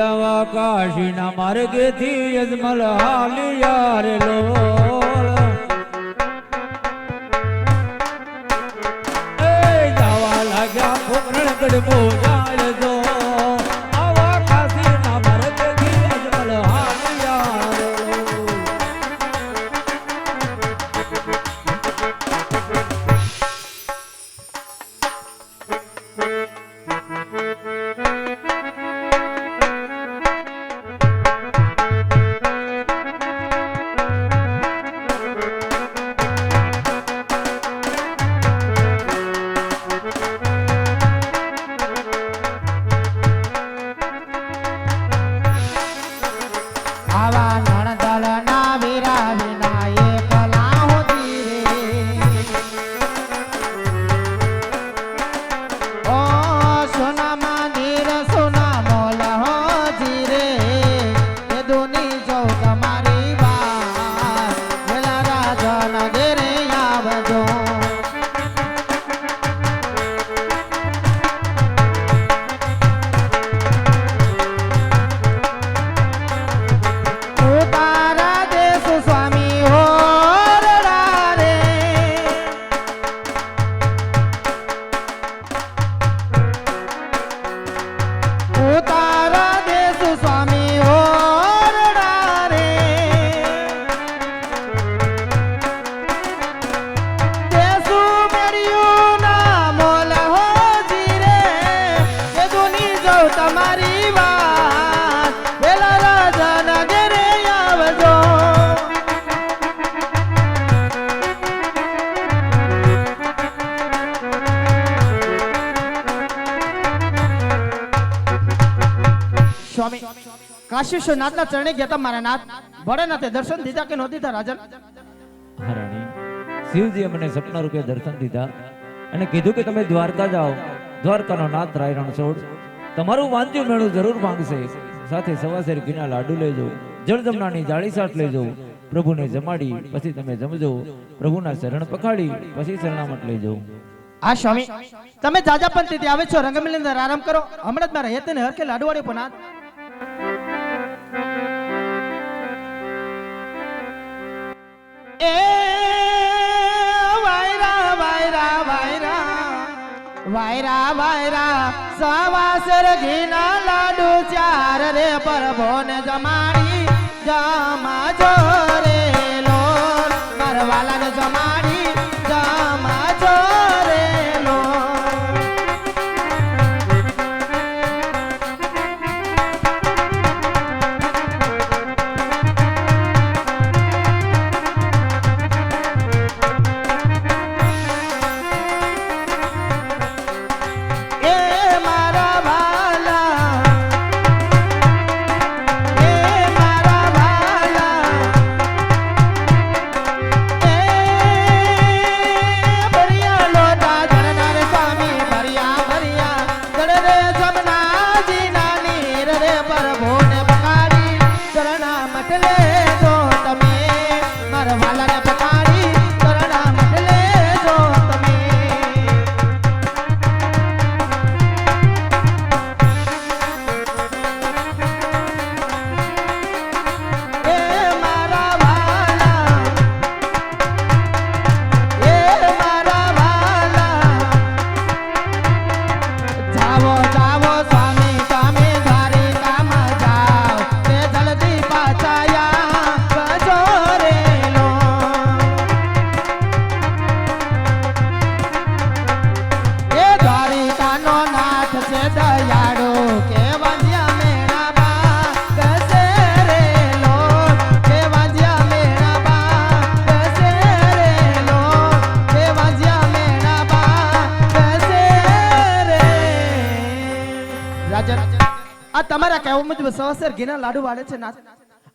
આવા કાશીના માર્ગેથી અજમલ હાલિયા રે લોલ. એ લાગ્યા ફોકરણ ગઢ જાય કાશી નાથના ચરણે ગયા હતા મારા નાથ. ભોળાનાથે દર્શન દીધા કે ન દીધા રાજન? મહારાણી શિવજીએ મને સપના રૂપે દર્શન દીધા અને કીધું કે તમે દ્વારકા જાઓ. દ્વારકાનો નાથ રાય રણછોડ તમારું વાંચ્યું મેળું જરૂર માંગશે. સાથે સવાસેર ઘીના લાડુ લેજો જળજમનાની જાળી સાટ લેજો. પ્રભુને જમાડી પછી તમે જમજો. પ્રભુના શરણ પખાડી પછી શરણામત લેજો. આ સ્વામી. તમે જાજા પણ આવે છો રંગમેલી અંદર આરામ કરો. હમણાં જ મારા હેતને હરકે લાડવાડી પણ એ વાયરા વાયરા વાયરા. વાયરા વાયરા, સવાસર ઘીના લાડુ ચાર રે પરભોને જમાડી. જમા જો રે લોલ મારવાલાને જમાડી. તમારા કહેવા મુજબ સવસર ઘીના લાડુ વાળે છે નાથ.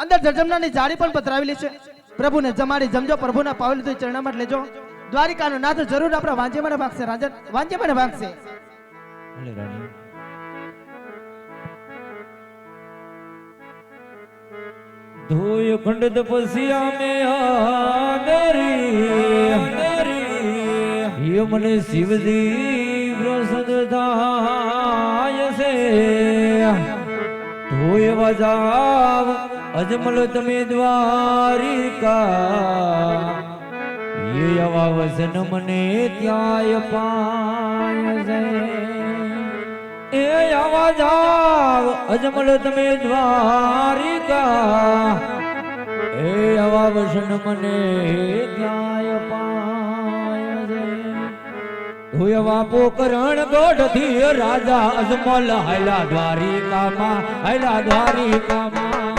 અંદર જજમનાની જાળી પણ પધરાવેલી છે. પ્રભુને જમાડી જમજો, પ્રભુના પાવલી તો ચરણામાં લેજો. દ્વારિકાનો નાથ જરૂર આપણા વાંચે મને ભાગશે રાજન વાંચે મને ભાગશે. ધોય ખંડ તપસ્યા મે આદરી ય મને શિવજી પ્રસન્ન થાય છે. હોય વજાવ, અજમલો તમે દ્વારિકા. એ આવા વસન મને ત્યાય પાય છે એ આવા જાવ અજમલ તમે દ્વારિકા. એ આવા વસન મને ત્યાય પાય હોય વાપો કરણ ગોઢથી રાજા અજમલ હૈલા દ્વારિકામાં હૈલા દ્વારિકામાં.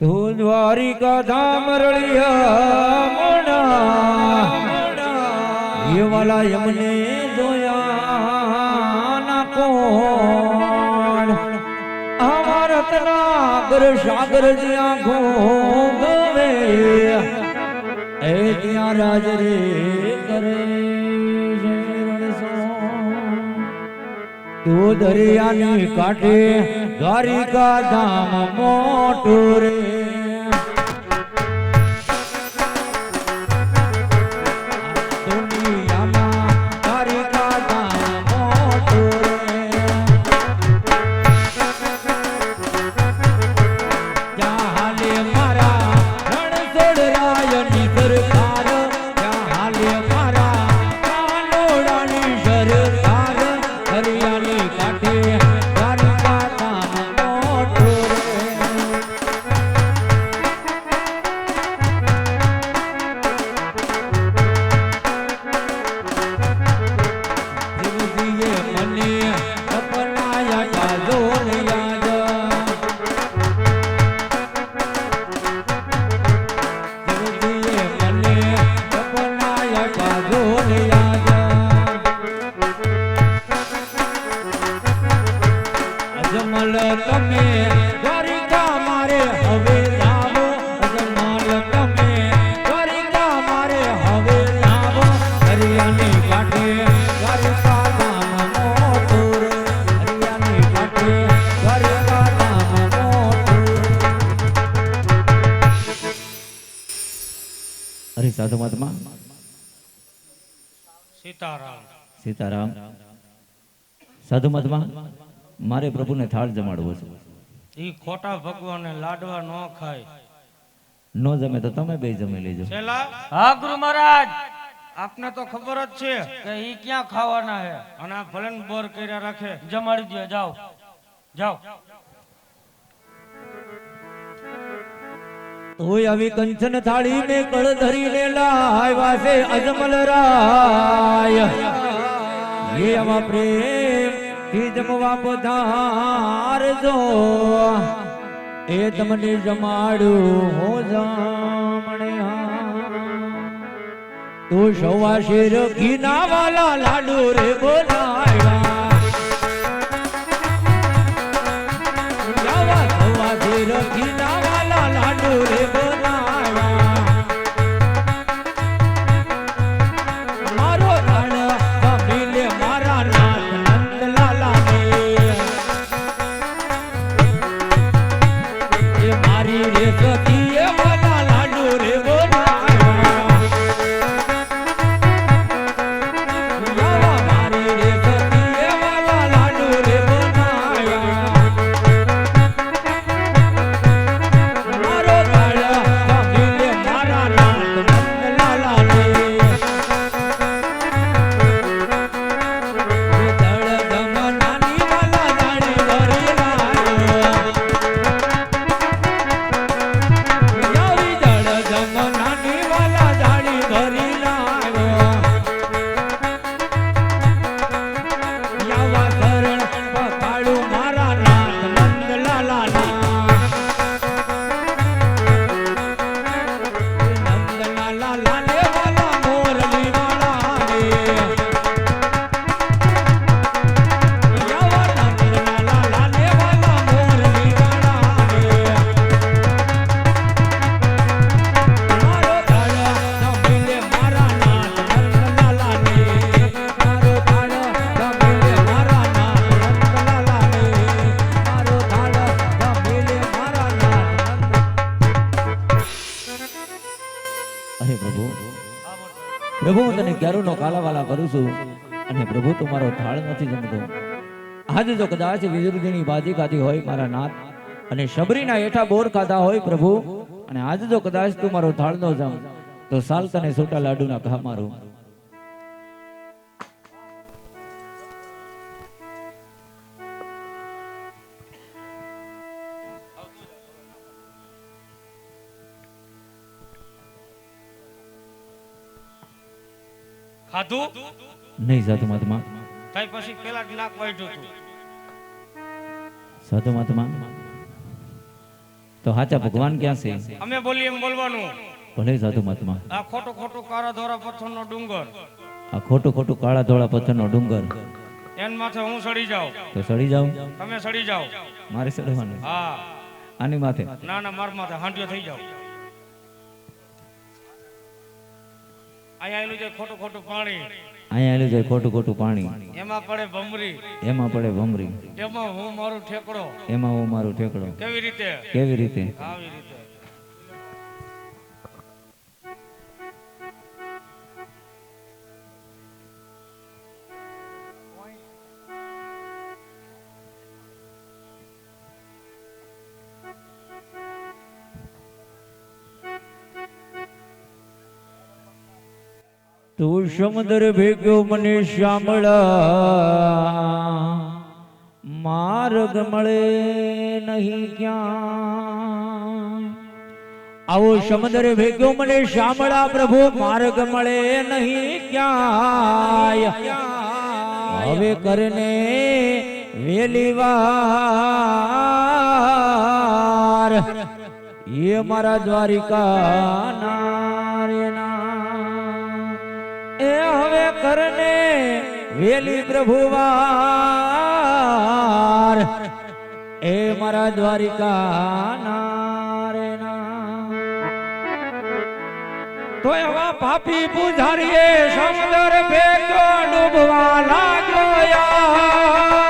તું દ્વારિકા ધામ રળિયા મોડા. એ વાલા યમને જોયા ના કોણ? અમારત નાગર સાગર જ્યાં ઘોગવે એ ત્યાં રાજ રે કરે તું દરિયાની કાંઠે દ્વારિકા ધામ મોટું રે. અજમલ તમે દ્વારિકા મારે હવે લાવો અજમલ તમે દ્વારિકા મારે હવે લાવો હરિયાની કાંઠે દ્વારિકા ધામ મોટું રે કાંઠે દ્વારિકા ધામ મોટું અરે સાધુ મહાત્મા. સીતારામ. સીતારામ. સાધુ મહાત્મા. મારે પ્રભુને થાળ જમાડવો છે. ઈ ખોટા ભગવાને લાડવા ન ખાય. નો જમે તો તમે બે જમી લેજો. છેલા હા ગુરુ મહારાજ. આપને તો ખબર જ છે કે ઈ ક્યાં ખાવાના હે. અને આ ભલે ને બોર કર્યા રાખે. જમાડી દ્યો જાઓ. જાઓ. તોય આવી કંચન થાળી ને કળ ધરીને લાવ્યા છે અજમલ રાય. એ આવા પ્રેમ થી જમવા પધારજો એ તમને જમાડું હો જામણે તું સવા શેર ઘીના વાલા લાડુ રે બોલાવ્યા ક્યારુનો કાલાવાલા કરું છું અને પ્રભુ, તું મારો થાળ નથી જમતો. આજે જો કદાચ વિદુરજીની બાજી ખાધી હોય મારા નાથ અને શબરીના હેઠા બોર ખાધા હોય પ્રભુ, અને આજે જો કદાચ તું મારો થાળ નો જમ, તો સાલ તને છોટા લાડુના ઘા મારું. ખાધું? નહીં સાધુ મહાત્મા. તઈ પછી પેલા નાક વાઢ્યું હતું. સાધુ મહાત્મા તો હાચા ભગવાન ક્યાં છે? અમે બોલીએ એમ બોલવાનું. ભલે સાધુ મહાત્મા. આ ખોટું ખોટું કાળા ધોરા પથ્થરનો ડુંગર. આ ખોટું ખોટું કાળા ધોળા પથ્થરનો ડુંગર. એન માથે હું સડી જાઉં. તો સડી જાઉં? તમે સડી જાઓ. મારે સડવાનું. હા. આની માથે? ના ના માર માથે હાંડિયો થઈ જાવ અહીંયા આવેલું છે ખોટું ખોટું પાણી. અહીંયા આવેલું જાય ખોટું ખોટું પાણી. એમાં પડે ભમરી. એમાં પડે ભમરી. એમાં હું મારું ઠેકડો. એમાં હું મારું ઠેકડો. કેવી રીતે? કેવી રીતે? આવી રીતે. તું સમુદ્ર ભેગો મને શામળા માર્ગ મળે નહીં ક્યાં. આવો સમુદ્ર ભેગો મને શામળા પ્રભુ, માર્ગ મળે નહીં ક્યાંય હવે કરને વેલી વાર. એ મારા દ્વારિકા નારેના કરને વેલી પ્રભુવાર. એ મારા દ્વારિકા રે તો એવા પાપી પૂજારીએ સમુદર ભેગો ડૂબવા લાગ્યો યાર